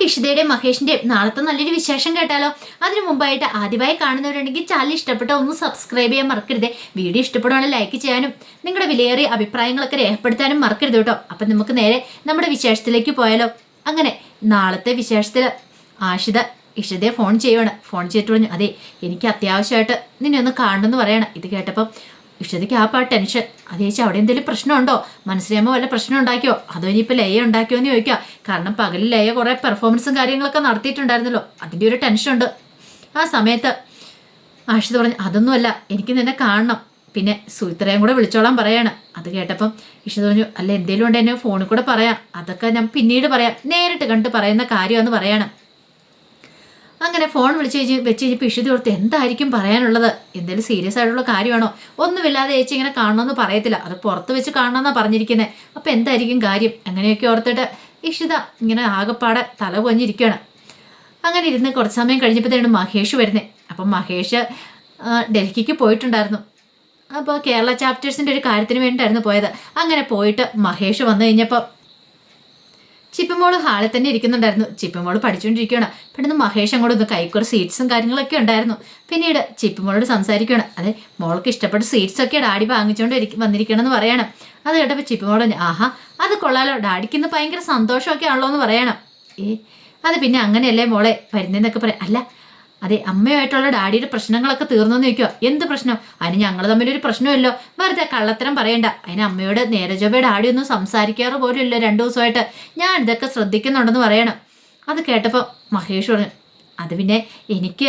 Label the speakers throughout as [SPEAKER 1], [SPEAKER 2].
[SPEAKER 1] നമുക്ക് ഇഷിതയുടെ മഹേഷിന്റെയും നാളത്തെ നല്ലൊരു വിശേഷം കേട്ടാലോ? അതിനു മുമ്പായിട്ട് ആദ്യമായി കാണുന്നവരുണ്ടെങ്കിൽ ചാനൽ ഇഷ്ടപ്പെട്ട ഒന്ന് സബ്സ്ക്രൈബ് ചെയ്യാൻ മറക്കരുത്. വീഡിയോ ഇഷ്ടപ്പെടുവാണെങ്കിൽ ലൈക്ക് ചെയ്യാനും നിങ്ങളുടെ വിലയേറിയ അഭിപ്രായങ്ങളൊക്കെ രേഖപ്പെടുത്താനും മറക്കരുത് കേട്ടോ. അപ്പം നമുക്ക് നേരെ നമ്മുടെ വിശേഷത്തിലേക്ക് പോയാലോ? അങ്ങനെ നാളത്തെ വിശേഷത്തിൽ ആഷിത ഇഷിതയെ ഫോൺ ചെയ്യുവാണ്. ഫോൺ ചെയ്തിട്ട് പറഞ്ഞു അതെ എനിക്ക് അത്യാവശ്യമായിട്ട് നിന്നെ ഒന്ന് കാണണമെന്ന് പറയണം. ഇത് കേട്ടപ്പം ഇഷ്ടതയ്ക്ക് ആ പാ ടെൻഷൻ അത് ചേച്ചി അവിടെ എന്തെങ്കിലും പ്രശ്നമുണ്ടോ? മനസ്സിലാകുമ്പോൾ വല്ല പ്രശ്നം ഉണ്ടാക്കിയോ? അതോ ഇനിയിപ്പോൾ ലയ ഉണ്ടാക്കിയോ എന്ന് ചോദിക്കുക. കാരണം പകലിൽ ലയ കുറേ പെർഫോമൻസും കാര്യങ്ങളൊക്കെ നടത്തിയിട്ടുണ്ടായിരുന്നല്ലോ. അതിന്റെ ഒരു ടെൻഷൻ ഉണ്ട്. ആ സമയത്ത് ആഷിത് പറഞ്ഞു അതൊന്നുമല്ല എനിക്ക് നിന്നെ കാണണം. പിന്നെ സുഹിത്രയും കൂടെ വിളിച്ചോളാം പറയാണ്. അത് കേട്ടപ്പം ഇഷിത് പറഞ്ഞു അല്ല എന്തേലും ഉണ്ട് എന്നെ ഫോണിൽ കൂടെ പറയാം. അതൊക്കെ ഞാൻ പിന്നീട് പറയാം. നേരിട്ട് കണ്ട് പറയുന്ന കാര്യമെന്ന് പറയണം. അങ്ങനെ ഫോൺ വിളിച്ച് കഴിഞ്ഞ് വെച്ച് കഴിഞ്ഞപ്പോൾ പിഷുതി ഓർത്ത് എന്തായിരിക്കും പറയാനുള്ളത്? എന്തെങ്കിലും സീരിയസ് ആയിട്ടുള്ള കാര്യമാണോ? ഒന്നുമില്ലാതെ ചേച്ചി ഇങ്ങനെ കാണണമെന്ന് പറയത്തില്ല. അത് പുറത്ത് വെച്ച് കാണണമെന്നാണ് പറഞ്ഞിരിക്കുന്നത് അപ്പോൾ എന്തായിരിക്കും കാര്യം? അങ്ങനെയൊക്കെ ഓർത്തിട്ട് ഇഷിത ഇങ്ങനെ ആകെപ്പാടെ തല കൊഞ്ഞിരിക്കുകയാണ് അങ്ങനെ ഇരുന്ന് കുറച്ച് സമയം കഴിഞ്ഞപ്പോഴത്തേണ് മഹേഷ് വരുന്നത് അപ്പം മഹേഷ് ഡൽഹിക്ക് പോയിട്ടുണ്ടായിരുന്നു. അപ്പോൾ കേരള ചാപ്റ്റേഴ്സിന്റെ ഒരു കാര്യത്തിന് വേണ്ടിയിട്ടായിരുന്നു പോയത്. അങ്ങനെ പോയിട്ട് മഹേഷ് വന്നു കഴിഞ്ഞപ്പോൾ ചിപ്പമോൾ ഹാളിൽ തന്നെ ഇരിക്കുന്നുണ്ടായിരുന്നു. ചിപ്പമോൾ പഠിച്ചുകൊണ്ടിരിക്കുകയാണ്. പെട്ടെന്ന് മഹേഷ് അങ്ങോട്ട് ഒന്ന് കൈക്കൊരു സീറ്റ്സും കാര്യങ്ങളൊക്കെ ഉണ്ടായിരുന്നു. പിന്നീട് ചിപ്പമോളോട് സംസാരിക്കുകയാണ്. അതെ മോൾക്ക് ഇഷ്ടപ്പെട്ട സീറ്റ്സ് ഒക്കെ ഡാഡി വാങ്ങിച്ചുകൊണ്ട് വന്നിരിക്കണം എന്ന് പറയണം. അത് കേട്ടപ്പോൾ ചിപ്പമോൾ ആഹാ അത് കൊള്ളാലോ. ഡാഡിക്ക് ഇന്ന് ഭയങ്കര സന്തോഷമൊക്കെ ആണല്ലോ എന്ന് പറയണം. ഏ അത് പിന്നെ അങ്ങനെയല്ലേ മോളെ? വരുന്നതെന്നൊക്കെ പറയാം അല്ല അതെ അമ്മയുമായിട്ടുള്ള ഡാഡിയുടെ പ്രശ്നങ്ങളൊക്കെ തീർന്നെന്ന് ചോദിക്കുക എന്ത് പ്രശ്നം? അതിന് ഞങ്ങൾ തമ്മിലൊരു പ്രശ്നമില്ലോ വെറുതെ കള്ളത്തരം പറയണ്ട. അതിന് അമ്മയോട് നേരെ ചൊവ്വേ ഡാഡി ഒന്നും സംസാരിക്കാറ് പോലും ഇല്ല രണ്ടു ദിവസമായിട്ട്. ഞാൻ ഇതൊക്കെ ശ്രദ്ധിക്കുന്നുണ്ടെന്ന് പറയണം. അത് കേട്ടപ്പോൾ മഹേഷ് പറഞ്ഞു അത് പിന്നെ എനിക്ക്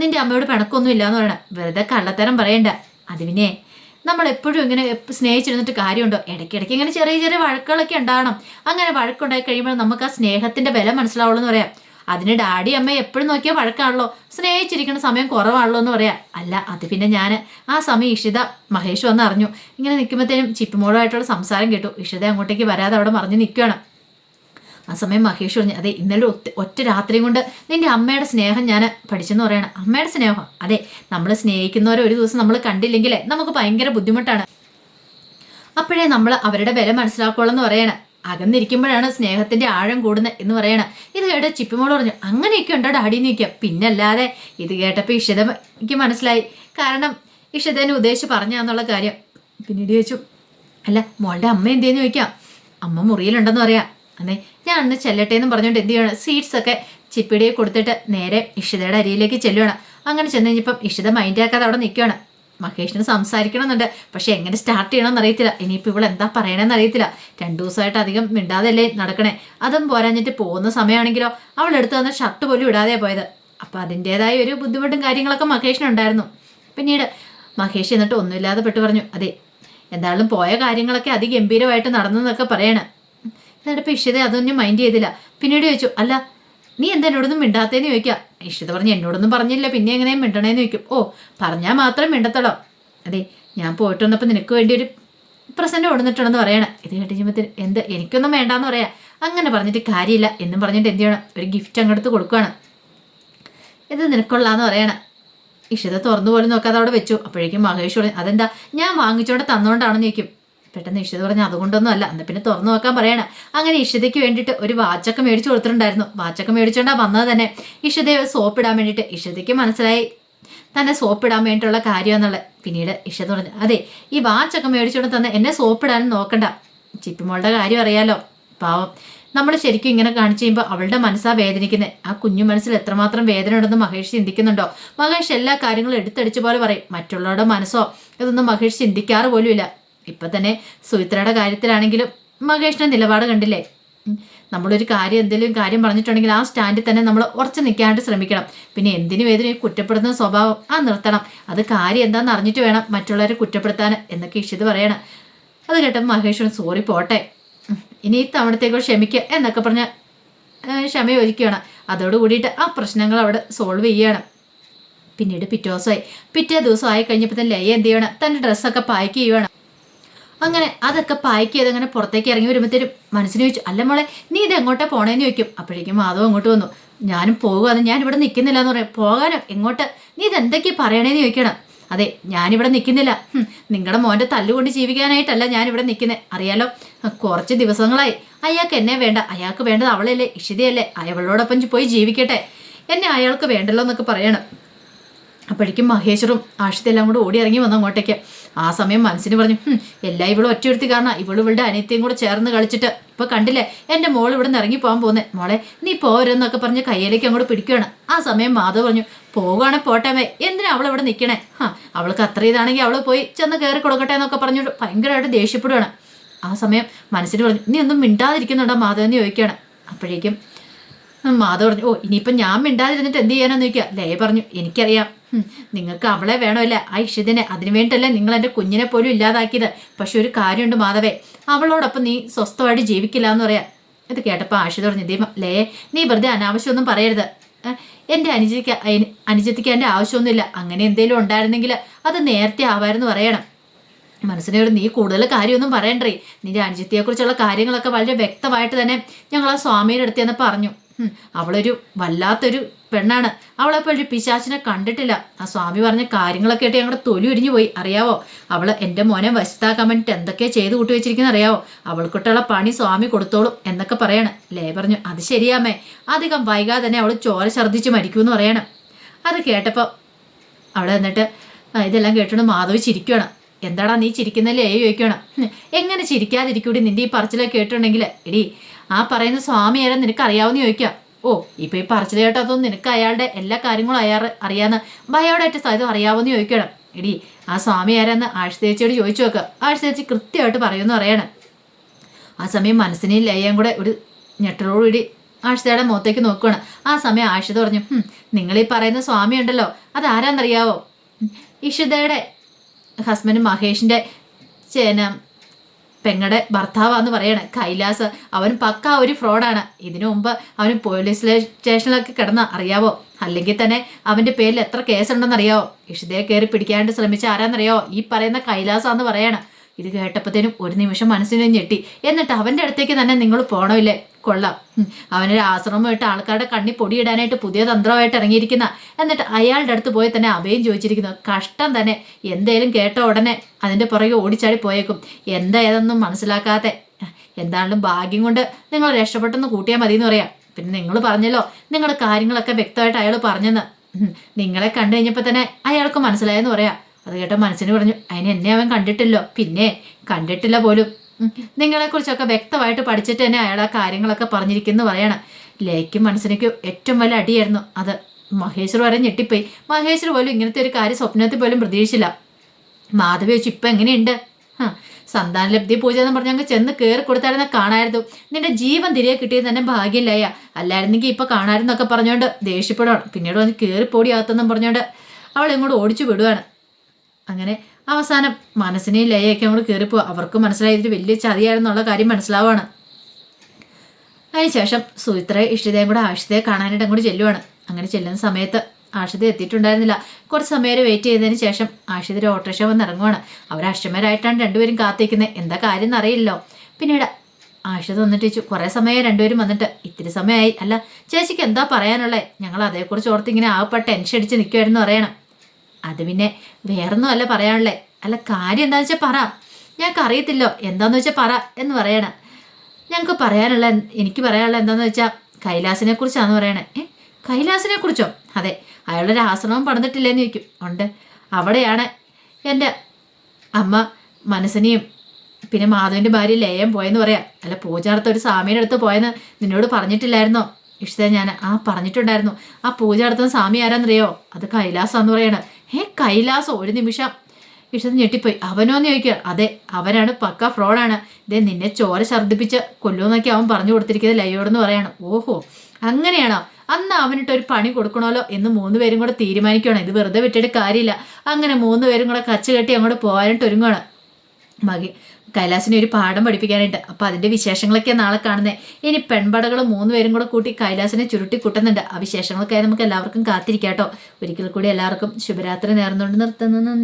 [SPEAKER 1] നിന്റെ അമ്മയോട് പിണക്കൊന്നും ഇല്ലാന്ന് പറയണം. വെറുതെ കള്ളത്തരം പറയണ്ട. അത് പിന്നെ നമ്മൾ എപ്പോഴും ഇങ്ങനെ സ്നേഹിച്ചിരുന്നിട്ട് കാര്യമുണ്ടോ? ഇടയ്ക്കിടയ്ക്ക് ഇങ്ങനെ ചെറിയ ചെറിയ വഴക്കുകളൊക്കെ ഉണ്ടാവണം. അങ്ങനെ വഴക്കുണ്ടായി കഴിയുമ്പോൾ നമുക്ക് ആ സ്നേഹത്തിന്റെ വില മനസ്സിലാവുള്ളൂ എന്ന് പറയാം. അതിന് ഡാഡി അമ്മ എപ്പോഴും നോക്കിയാൽ വഴക്കാണല്ലോ സ്നേഹിച്ചിരിക്കുന്ന സമയം കുറവാണല്ലോ എന്ന് പറയാം. അല്ല അത് പിന്നെ ഞാൻ ആ സമയം ഇഷിത മഹേഷ് വന്ന് അറിഞ്ഞു. ഇങ്ങനെ നിൽക്കുമ്പോഴത്തേനും ചിപ്പിമോളുമായിട്ടുള്ള സംസാരം കേട്ടു. ഇഷിത അങ്ങോട്ടേക്ക് വരാതെ അവിടെ മറിഞ്ഞ് നിൽക്കുകയാണ് ആ സമയം മഹേഷ് പറഞ്ഞു അതെ ഇന്നലെ ഒറ്റ ഒറ്റ രാത്രി കൊണ്ട് നിന്റെ അമ്മയുടെ സ്നേഹം ഞാൻ പഠിച്ചെന്ന് പറയണം. അമ്മയുടെ സ്നേഹം? അതെ നമ്മൾ സ്നേഹിക്കുന്നവരെ ഒരു ദിവസം നമ്മൾ കണ്ടില്ലെങ്കിൽ നമുക്ക് ഭയങ്കര ബുദ്ധിമുട്ടാണ്. അപ്പോഴേ നമ്മൾ അവരുടെ വില മനസ്സിലാക്കുള്ളൂ എന്ന് പറയണം. അകന്നിരിക്കുമ്പോഴാണ് സ്നേഹത്തിന്റെ ആഴം കൂടുന്നത് എന്ന് പറയണം. ഇത് കേട്ട ചിപ്പിമോൾ പറഞ്ഞു അങ്ങനെയൊക്കെ ഉണ്ടോ ഡാഡി? ചോദിക്കുക. പിന്നല്ലാതെ ഇത് കേട്ടപ്പോൾ ഇഷിത എനിക്ക് മനസ്സിലായി. കാരണം ഇഷിതനെ ഉദ്ദേശിച്ച് പറഞ്ഞാന്നുള്ള കാര്യം. പിന്നീട് ചോദിച്ചു അല്ല മോളുടെ അമ്മ എന്തേന്ന് ചോദിക്കാം? അമ്മ മുറിയിലുണ്ടെന്ന് പറയാം. അന്നേ ഞാൻ അന്ന് ചെല്ലട്ടെ എന്ന് പറഞ്ഞുകൊണ്ട് എന്ത് ചെയ്യണം? സീറ്റ്സ് ഒക്കെ ചിപ്പിടിയെ കൊടുത്തിട്ട് നേരെ ഇഷിതയുടെ അരിയിലേക്ക് ചെല്ലുകയാണ് അങ്ങനെ ചെന്ന് കഴിഞ്ഞപ്പം ഇഷിത മൈൻഡ് ആക്കാതെ അവിടെ നിൽക്കുകയാണ് മഹേഷിന് സംസാരിക്കണമെന്നുണ്ട്. പക്ഷെ എങ്ങനെ സ്റ്റാർട്ട് ചെയ്യണമെന്ന് അറിയത്തില്ല. ഇനിയിപ്പോൾ ഇവിടെ എന്താ പറയണമെന്ന് അറിയത്തില്ല. രണ്ടു ദിവസമായിട്ട് അധികം മിണ്ടാതല്ലേ നടക്കണേ. അതും പോരാഞ്ഞിട്ട് പോകുന്ന സമയമാണെങ്കിലോ അവൾ എടുത്തു തന്ന ഷർട്ട് പോലും ഇടാതെ പോയത്. അപ്പോൾ അതിന്റേതായ ഒരു ബുദ്ധിമുട്ടും കാര്യങ്ങളൊക്കെ മഹേഷിനുണ്ടായിരുന്നു പിന്നീട് മഹേഷ് എന്നിട്ട് ഒന്നുമില്ലാതെ പെട്ട് പറഞ്ഞു. അതെ എന്തായാലും പോയ കാര്യങ്ങളൊക്കെ അതിഗംഭീരമായിട്ട് നടന്നെന്നൊക്കെ പറയണം. എന്നിട്ട് ഇഷിത അതൊന്നും മൈൻഡ് ചെയ്തില്ല. പിന്നീട് ചോദിച്ചു അല്ല നീ എന്താ എന്നോടൊന്നും മിണ്ടാത്തേന്ന് ചോദിക്കുക ഇഷിത പറഞ്ഞു എന്നോടൊന്നും പറഞ്ഞില്ല. പിന്നെ എങ്ങനെയും മിണ്ടണേന്ന് വെക്കും ഓ പറഞ്ഞാൽ മാത്രം മിണ്ടത്തടോ അതെ ഞാൻ പോയിട്ട് വന്നപ്പോൾ നിനക്ക് വേണ്ടി ഒരു പ്രസന്റ് കൊടുത്തിട്ടുണ്ടെന്ന് പറയണം. ഇത് കേട്ട് കഴിയുമ്പോൾ എന്ത് എനിക്കൊന്നും വേണ്ടാന്ന് പറയാം. അങ്ങനെ പറഞ്ഞിട്ട് കാര്യമില്ല എന്നും പറഞ്ഞിട്ട് എന്ത് ചെയ്യണം? ഒരു ഗിഫ്റ്റ് അങ്ങോട്ട് കൊടുക്കുകയാണ് ഇത് നിനക്കുള്ളാന്ന് പറയണം. ഇഷിത തുറന്നു പോലും നോക്കാതെ അവിടെ വെച്ചു. അപ്പോഴേക്കും മഹേഷ് അതെന്താ? ഞാൻ വാങ്ങിച്ചോണ്ട് തന്നോണ്ടാണെന്ന് ചോദിക്കും. പെട്ടെന്ന് ഇഷിത പറഞ്ഞു അതുകൊണ്ടൊന്നും അല്ല. എന്നാൽ പിന്നെ തുറന്നു നോക്കാൻ പറയണം. അങ്ങനെ ഇഷിതയ്ക്ക് വേണ്ടിയിട്ട് ഒരു വാച്ചൊക്കെ മേടിച്ചു കൊടുത്തിട്ടുണ്ടായിരുന്നു. വാച്ചൊക്കെ മേടിച്ചുകൊണ്ടാ വന്നത് തന്നെ. ഇഷിതയെ സോപ്പ് ഇടാൻ വേണ്ടിയിട്ട് ഇഷിതയ്ക്ക് മനസ്സിലായി. തന്നെ സോപ്പ് ഇടാൻ വേണ്ടിയിട്ടുള്ള കാര്യമെന്നുള്ളത് പിന്നീട് ഇഷിത പറഞ്ഞു അതെ ഈ വാച്ചൊക്കെ മേടിച്ചുകൊണ്ട് തന്നെ എന്നെ സോപ്പ് ഇടാനും നോക്കണ്ട. ചിപ്പിമോളുടെ കാര്യം അറിയാലോ. പാവം. നമ്മൾ ശരിക്കും ഇങ്ങനെ കാണിച്ചു കഴിയുമ്പോൾ അവളുടെ മനസ്സാ വേദനിക്കുന്നത് ആ കുഞ്ഞു മനസ്സിൽ എത്രമാത്രം വേദന ഉണ്ടെന്ന് മഹേഷ് ചിന്തിക്കുന്നുണ്ടോ? മഹേഷ് എല്ലാ കാര്യങ്ങളും എടുത്തടിച്ച് പോലെ പറയും. മറ്റുള്ളവരുടെ മനസ്സോ ഇതൊന്നും മഹേഷ് ചിന്തിക്കാറ് പോലുമില്ല. ഇപ്പൊ തന്നെ സുമിത്രയുടെ കാര്യത്തിലാണെങ്കിലും മഹേഷിന്റെ നിലപാട് കണ്ടില്ലേ. നമ്മളൊരു കാര്യം എന്തെങ്കിലും കാര്യം പറഞ്ഞിട്ടുണ്ടെങ്കിൽ ആ സ്റ്റാൻഡിൽ തന്നെ നമ്മൾ ഉറച്ചു നിൽക്കാണ്ട് ശ്രമിക്കണം. പിന്നെ എന്തിനും ഏതിനും കുറ്റപ്പെടുന്ന സ്വഭാവം ആ നിർത്തണം. അത് കാര്യം എന്താണെന്ന് അറിഞ്ഞിട്ട് വേണം മറ്റുള്ളവരെ കുറ്റപ്പെടുത്താൻ എന്നൊക്കെ ഇഷിത് പറയണം. അത് കേട്ടപ്പോൾ മഹേഷ് സോറി പോട്ടെ. ഇനി ഈ തവണത്തേക്കോ ക്ഷമിക്കുക എന്നൊക്കെ പറഞ്ഞ് ഏഹ് ക്ഷമ ഒരുക്കുകയാണ് അതോട് കൂടിയിട്ട് ആ പ്രശ്നങ്ങൾ അവിടെ സോൾവ് ചെയ്യുകയാണ്. പിന്നീട് പിറ്റേ ദിവസമായി. പിറ്റേ ദിവസം ആയി കഴിഞ്ഞപ്പോൾ തന്നെ ലയ എന്ത് ചെയ്യണം? തന്റെ ഡ്രസ്സൊക്കെ പാക്ക് ചെയ്യുകയാണ് അങ്ങനെ അതൊക്കെ പായ്ക്ക് ചെയ്ത് അങ്ങനെ പുറത്തേക്ക് ഇറങ്ങി വരുമ്പോഴത്തേനും മനസ്സിന് ചോദിച്ചു അല്ല മോളെ നീ ഇത് എങ്ങോട്ടാ പോണേന്ന് ചോദിക്കും. അപ്പോഴേക്കും മാധവ് അങ്ങോട്ട് വന്നു ഞാനും പോകുകയാണ് ഞാൻ ഇവിടെ നിൽക്കുന്നില്ല എന്ന് പറയാം. പോകാനോ? എങ്ങോട്ട്? നീ ഇത് എന്തൊക്കെയാ പറയണേന്ന് ചോദിക്കണം. അതെ ഞാനിവിടെ നിൽക്കുന്നില്ല നിങ്ങളുടെ മോന്റെ തല്ലുകൊണ്ട് ജീവിക്കാനായിട്ടല്ല ഞാനിവിടെ നിൽക്കുന്നത് അറിയാലോ കുറച്ച് ദിവസങ്ങളായി. അയാൾക്ക് എന്നെ വേണ്ട അയാൾക്ക് വേണ്ടത് അവളല്ലേ ഇഷിതയല്ലേ. അയവളോടൊപ്പം പോയി ജീവിക്കട്ടെ. എന്നെ അയാൾക്ക് വേണ്ടല്ലോ എന്നൊക്കെ പറയണം. അപ്പോഴേക്കും മഹേശ്വറും ആഷിതെല്ലാം കൂടെ ഓടി ഇറങ്ങി വന്നു അങ്ങോട്ടേക്ക്. ആ സമയം മനസ്സിന് പറഞ്ഞു "ഹും, എല്ലാം ഇവളും ഒറ്റയെടുത്തി കാരണം ഇവൾ ഇവളുടെ അനിയത്തെയും കൂടെ ചേർന്ന് കളിച്ചിട്ട്. ഇപ്പൊ കണ്ടില്ലേ എന്റെ മോൾ ഇവിടെ നിന്ന് ഇറങ്ങി പോകാൻ പോകുന്നേ മോളെ നീ പോരെന്നൊക്കെ പറഞ്ഞ് കയ്യിലേക്ക് അങ്ങോട്ട് പിടിക്കുകയാണ് ആ സമയം മാധവ് പറഞ്ഞു പോകുവാണെ പോട്ടേമേ എന്തിനാ അവൾ ഇവിടെ നിൽക്കണേ ആ അവൾക്ക് അത്ര ഇതാണെങ്കിൽ അവൾ പോയി ചെന്ന് കയറി കൊടുക്കട്ടെ എന്നൊക്കെ പറഞ്ഞു ഭയങ്കരമായിട്ട് ദേഷ്യപ്പെടുകയാണ് ആ സമയം മനസ്സിന് പറഞ്ഞു നീ ഒന്നും മിണ്ടാതിരിക്കുന്നുണ്ടോ മാധവ്? എന്ന് ചോദിക്കുകയാണ്. അപ്പോഴേക്കും മാധവ് പറഞ്ഞു ഓ ഇനിയിപ്പം ഞാൻ മിണ്ടാതിരുന്നിട്ട് എന്ത് ചെയ്യാനോ ചോദിക്കുക? ലയ പറഞ്ഞു എനിക്കറിയാം. നിങ്ങൾക്ക് അവളെ വേണമല്ല. ആ ഇഷിതിനെ അതിനു വേണ്ടിയല്ലേ നിങ്ങൾ എന്റെ കുഞ്ഞിനെ പോലും ഇല്ലാതാക്കിയത്. പക്ഷെ ഒരു കാര്യമുണ്ട് മാധവേ. അവളോടൊപ്പം നീ സ്വസ്ഥമായിട്ട് ജീവിക്കില്ല എന്ന് പറയാം. ഇത് കേട്ടപ്പോൾ ആഷി പറഞ്ഞു ദീപം ലേ നീ വെറുതെ അനാവശ്യമൊന്നും പറയരുത്. എന്റെ അനുജിക്ക് അനുജത്തിക്ക് എന്റെ ആവശ്യമൊന്നുമില്ല. അങ്ങനെ എന്തെങ്കിലും ഉണ്ടായിരുന്നെങ്കിൽ അത് നേരത്തെ ആവായിരുന്നു പറയണം. മനസ്സിനോട് നീ കൂടുതൽ കാര്യമൊന്നും പറയണ്ടേ. നിന്റെ അനുജത്തിയെക്കുറിച്ചുള്ള കാര്യങ്ങളൊക്കെ വളരെ വ്യക്തമായിട്ട് തന്നെ ഞങ്ങൾ ആ സ്വാമിയുടെ അടുത്ത് തന്നെ പറഞ്ഞു. അവളൊരു വല്ലാത്തൊരു പെണ്ണാണ്. അവളെപ്പോൾ ഒരു പിശാച്ചിനെ കണ്ടിട്ടില്ല. ആ സ്വാമി പറഞ്ഞ കാര്യങ്ങളൊക്കെ ആയിട്ട് ഞങ്ങളുടെ തൊലി ഒരിഞ്ഞു പോയി. അറിയാവോ? അവൾ എന്റെ മോനെ വശത്താക്കാൻ വേണ്ടിയിട്ട് എന്തൊക്കെ ചെയ്ത് കൂട്ടി വെച്ചിരിക്കുന്ന അറിയാവോ? അവൾക്കൊട്ടുള്ള പണി സ്വാമി കൊടുത്തോളും എന്നൊക്കെ പറയാണ്. ലേ പറഞ്ഞു അത് ശരിയാമേ അധികം വൈകാതെ തന്നെ അവൾ ചോര ഛർദ്ദിച്ച് മരിക്കുമെന്ന് പറയണം. അത് കേട്ടപ്പോൾ അവൾ എന്നിട്ട് ഇതെല്ലാം കേട്ടോണ്ട് മാധവ് ചിരിക്കുകയാണ് എന്താടാ നീ ചിരിക്കുന്നല്ലേ? ചോദിക്കണം എങ്ങനെ ചിരിക്കാതിരിക്കൂടി നിന്റെ ഈ പറച്ചിലൊക്കെ കേട്ടിട്ടുണ്ടെങ്കിൽ എടി ആ പറയുന്ന സ്വാമി ആരാ നിനക്ക് അറിയാവുന്ന ചോദിക്കുക. ഓ ഇപ്പൊ ഈ പറച്ചിൽ കേട്ടതൊന്നും നിനക്ക് അയാളുടെ എല്ലാ കാര്യങ്ങളും അയാൾ അറിയാന്ന് ബയോഡേറ്റ സ്ഥലത്തും അറിയാവുന്ന ചോദിക്കണം എടി ആ സ്വാമി ആരാന്ന് ആഴ്ച ചേച്ചിയോട് ചോദിച്ചു നോക്കുക ആഴ്ച കൃത്യമായിട്ട് പറയുമെന്ന് പറയണം. ആ സമയം മനസ്സിനെ ലയം കൂടെ ഒരു ഞെട്ടലോടുകൂടി ആഴ്ചയുടെ മുഖത്തേക്ക് നോക്കുകയാണ് ആ സമയം ആഴ്ചത പറഞ്ഞു നിങ്ങൾ ഈ പറയുന്ന സ്വാമി ഉണ്ടല്ലോ അത് ആരാന്നറിയാവോ ഉം, ഇഷിതയുടെ ഹസ്ബൻഡ് മഹേഷിന്റെ ചേന പെങ്ങടെ ഭർത്താവാന്ന് പറയണേ. കൈലാസ് അവൻ പക്ക ഒരു ഫ്രോഡാണ്. ഇതിനു മുമ്പ് അവന് പോലീസ് സ്റ്റേഷനിലൊക്കെ കിടന്ന അറിയാവോ? അല്ലെങ്കിൽ തന്നെ അവന്റെ പേരിൽ എത്ര കേസുണ്ടെന്ന് അറിയാവോ? ഇഷിതയെ കയറി പിടിക്കാണ്ട് ശ്രമിച്ച ആരാന്നറിയാവോ? ഈ പറയുന്ന കൈലാസാന്ന് പറയണ. ഇത് കേട്ടപ്പോഴത്തേനും ഒരു നിമിഷം മനസ്സിനെ ഞെട്ടി. എന്നിട്ട് അവന്റെ അടുത്തേക്ക് തന്നെ നിങ്ങൾ പോണമില്ലേ കൊള്ളാം. അവനൊരു ആശ്രമമായിട്ട് ആൾക്കാരുടെ കണ്ണി പൊടിയിടാനായിട്ട് പുതിയ തന്ത്രമായിട്ട് ഇറങ്ങിയിരിക്കുന്ന. എന്നിട്ട് അയാളുടെ അടുത്ത് പോയി തന്നെ അഭയം ചോദിച്ചിരിക്കുന്നു. കഷ്ടം തന്നെ. എന്തേലും കേട്ട ഉടനെ അതിന്റെ പുറകെ ഓടിച്ചാടി പോയേക്കും. എന്താ ഏതൊന്നും മനസ്സിലാക്കാതെ. എന്താണെങ്കിലും ഭാഗ്യം കൊണ്ട് നിങ്ങൾ രക്ഷപ്പെട്ടെന്ന് കൂട്ടിയാൽ മതി എന്ന് പറയാം. പിന്നെ നിങ്ങൾ പറഞ്ഞല്ലോ നിങ്ങളുടെ കാര്യങ്ങളൊക്കെ വ്യക്തമായിട്ട് അയാൾ പറഞ്ഞെന്ന്. നിങ്ങളെ കണ്ടു കഴിഞ്ഞപ്പോൾ തന്നെ അയാൾക്ക് മനസ്സിലായെന്ന് പറയാം. അത് കേട്ട മനസ്സിന് പറഞ്ഞു അതിന് എന്നെ അവൻ കണ്ടിട്ടില്ലോ. പിന്നെ കണ്ടിട്ടില്ല പോലും. നിങ്ങളെക്കുറിച്ചൊക്കെ വ്യക്തമായിട്ട് പഠിച്ചിട്ട് തന്നെ അയാൾ ആ കാര്യങ്ങളൊക്കെ പറഞ്ഞിരിക്കുന്നു പറയണം. ലേക്കും മനസ്സിനേക്കും ഏറ്റവും വലിയ അടിയായിരുന്നു അത്. മഹേശ്വർ വരെ ഞെട്ടിപ്പോയി. മഹേശ്വർ പോലും ഇങ്ങനത്തെ ഒരു കാര്യം സ്വപ്നത്തിൽ പോലും പ്രതീക്ഷിച്ചില്ല. മാധവി വെച്ച് ഇപ്പം എങ്ങനെയുണ്ട്? സന്താന സന്താനലബ്ധി പൂജ എന്ന് പറഞ്ഞ അങ്ങ് ചെന്ന് കയറി കൊടുത്തായിരുന്ന കാണായിരുന്നു. നിന്റെ ജീവൻ തിരികെ കിട്ടിയത് തന്നെ ഭാഗ്യമില്ലായ അല്ലായിരുന്നെങ്കിൽ ഇപ്പം കാണായിരുന്നൊക്കെ പറഞ്ഞുകൊണ്ട് ദേഷ്യപ്പെടുകയാണ് പിന്നീട് വന്ന് കയറിപ്പോടിയാകത്തെന്നും പറഞ്ഞുകൊണ്ട് അവൾ ഇങ്ങോട്ട് ഓടിച്ചു വിടുവാണ്. അങ്ങനെ അവസാനം മനസ്സിനെയും ലയൊക്കെ നമ്മൾ കയറിപ്പോ അവർക്ക് മനസ്സിലായി വലിയ ചതിയായിരുന്നുള്ള കാര്യം മനസ്സിലാവാണ്. അതിനുശേഷം സുമിത്ര ഇഷ്ടതയും കൂടെ ആഷിതയെ കാണാനായിട്ട് അങ്ങോട്ട് ചെല്ലുവാണ്. അങ്ങനെ ചെല്ലുന്ന സമയത്ത് ആഷിത എത്തിയിട്ടുണ്ടായിരുന്നില്ല. കുറച്ച് സമയം വെയിറ്റ് ചെയ്തതിന് ശേഷം ആഷിത ഒരു ഓട്ടോറിക്ഷ വന്ന് ഇറങ്ങുവാണ്. അവർ അഷ്ടമരായിട്ടാണ് രണ്ടുപേരും കാത്തിരിക്കുന്നത് എന്താ കാര്യം എന്നറിയില്ലല്ലോ. പിന്നീട് ആഷിത വന്നിട്ട് ചോദിച്ചു കുറേ സമയം രണ്ടുപേരും വന്നിട്ട്. ഇത്തിരി സമയമായി. അല്ല ചേച്ചിക്ക് എന്താ പറയാനുള്ളത് ഞങ്ങൾ അതേക്കുറിച്ച് ഓർത്ത് ഇങ്ങനെ ആകെ ടെൻഷൻ അടിച്ച് നിൽക്കുമായിരുന്നു പറയണം. അത് പിന്നെ അല്ല പറയാനുള്ളേ. അല്ല കാര്യം എന്താന്ന് വെച്ചാൽ പറ. ഞങ്ങൾക്ക് അറിയത്തില്ലോ എന്താന്ന് വെച്ചാൽ പറ എന്ന് പറയണ. ഞങ്ങൾക്ക് പറയാനുള്ള എനിക്ക് പറയാനുള്ള എന്താണെന്ന് വെച്ചാൽ കൈലാസിനെ കുറിച്ചാന്ന് പറയണേ. ഏ കൈലാസിനെ കുറിച്ചോ? അതെ അയാളുടെ ആശ്രമം പണിതിട്ടില്ലേന്ന് ചോദിക്കും. ഉണ്ട്. അവിടെയാണ് എന്റെ അമ്മ മനസ്സിനെയും പിന്നെ മാധവന്റെ ഭാര്യ ലയം പോയെന്ന് പറയാം. അല്ല പൂജാർത്ത ഒരു സ്വാമിയുടെ അടുത്ത് പോയെന്ന് നിന്നോട് പറഞ്ഞിട്ടില്ലായിരുന്നോ? ഇഷ്ട ഞാൻ ആ പറഞ്ഞിട്ടുണ്ടായിരുന്നു. ആ പൂജ നടത്തുന്ന സ്വാമി ആരാന്നറിയോ? അത് കൈലാസം എന്ന് പറയണ. ഏ കൈലാസം ഒരു നിമിഷം. ഇഷ്ടത്തിന് ഞെട്ടിപ്പോയി. അവനോന്ന് ചോദിക്കുക. അതെ അവനാണ് പക്ക ഫ്രോഡാണ്. ഇതേ നിന്നെ ചോര ഛർദ്ദിപ്പിച്ച് കൊല്ലുമെന്നൊക്കെ അവൻ പറഞ്ഞു കൊടുത്തിരിക്കുന്നത് ലയോടെന്ന് പറയാണ്. ഓഹോ അങ്ങനെയാണോ? അന്ന് അവനിട്ട് ഒരു പണി കൊടുക്കണമല്ലോ എന്ന് മൂന്ന് പേരും കൂടെ തീരുമാനിക്കുകയാണ്. ഇത് വെറുതെ വിട്ടിട്ട് കാര്യമില്ല. അങ്ങനെ മൂന്ന് പേരും കൂടെ കച്ച് കെട്ടി അങ്ങോട്ട് പോകാനായിട്ട് ഒരുങ്ങുകയാണ് മകി കൈലാസിനെ ഒരു പാഠം പഠിപ്പിക്കാനായിട്ട്. അപ്പോൾ അതിന്റെ വിശേഷങ്ങളൊക്കെ നാളെ കാണുന്നത് ഇനി പെൺപടകൾ മൂന്ന് പേരും കൂടെ കൂട്ടി കൈലാസിനെ ചുരുട്ടി കൂട്ടുന്നുണ്ട് ആ വിശേഷങ്ങളൊക്കെ നമുക്ക് എല്ലാവർക്കും കാത്തിരിക്കാം കേട്ടോ. ഒരിക്കൽ കൂടി എല്ലാവർക്കും ശുഭരാത്രി നേർന്നുകൊണ്ട് നിർത്തുന്നു. നന്ദി.